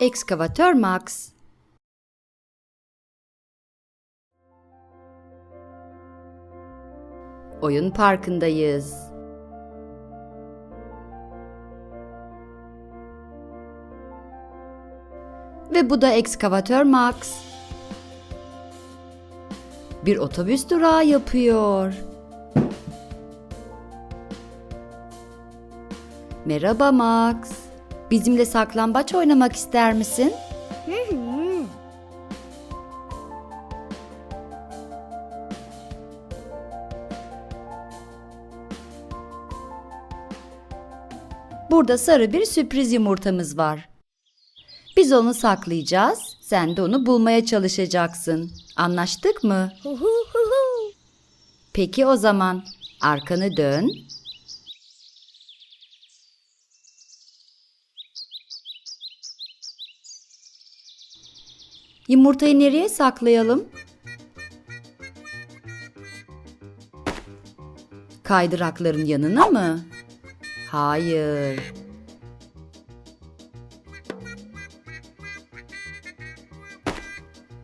Ekskavatör Max Oyun parkındayız. Ve bu da ekskavatör Max. Bir otobüs durağı yapıyor. Merhaba Max. Bizimle saklambaç oynamak ister misin? Burada sarı bir sürpriz yumurtamız var. Biz onu saklayacağız. Sen de onu bulmaya çalışacaksın. Anlaştık mı? Peki o zaman arkanı dön. Yumurtayı nereye saklayalım? Kaydırakların yanına mı? Hayır.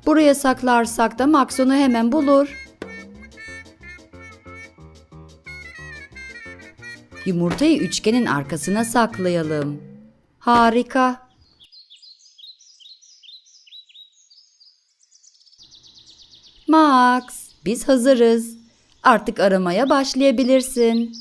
Buraya saklarsak da Max onu hemen bulur. Yumurtayı üçgenin arkasına saklayalım. Harika. Max, biz hazırız. Artık aramaya başlayabilirsin.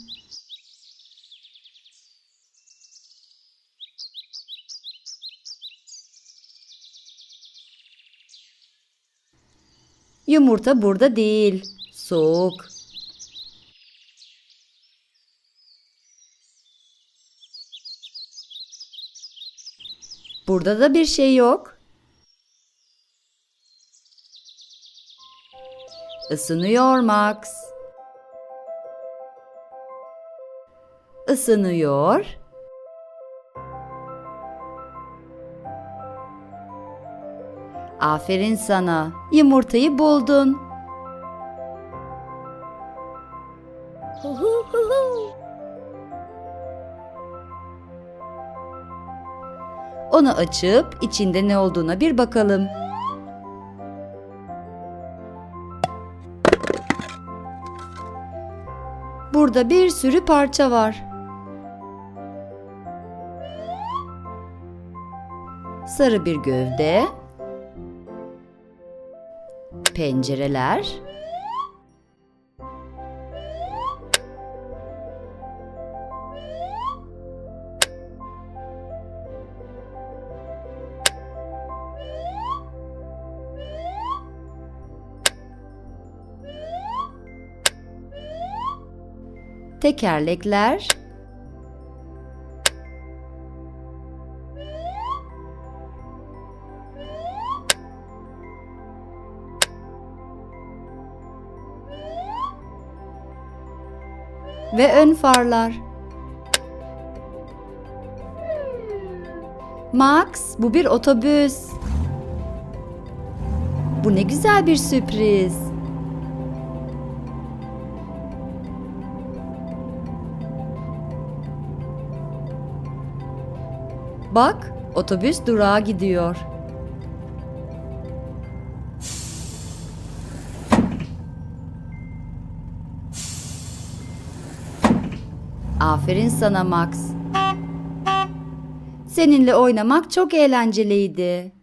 Yumurta burada değil. Soğuk. Burada da bir şey yok. Isınıyor Max. Isınıyor. Aferin sana. Yumurtayı buldun. Onu açıp içinde ne olduğuna bir bakalım. Burada bir sürü parça var. Sarı bir gövde, pencereler, tekerlekler, ve ön farlar. Max, bu bir otobüs. Bu ne güzel bir sürpriz. Bak, otobüs durağa gidiyor. Aferin sana Max. Seninle oynamak çok eğlenceliydi.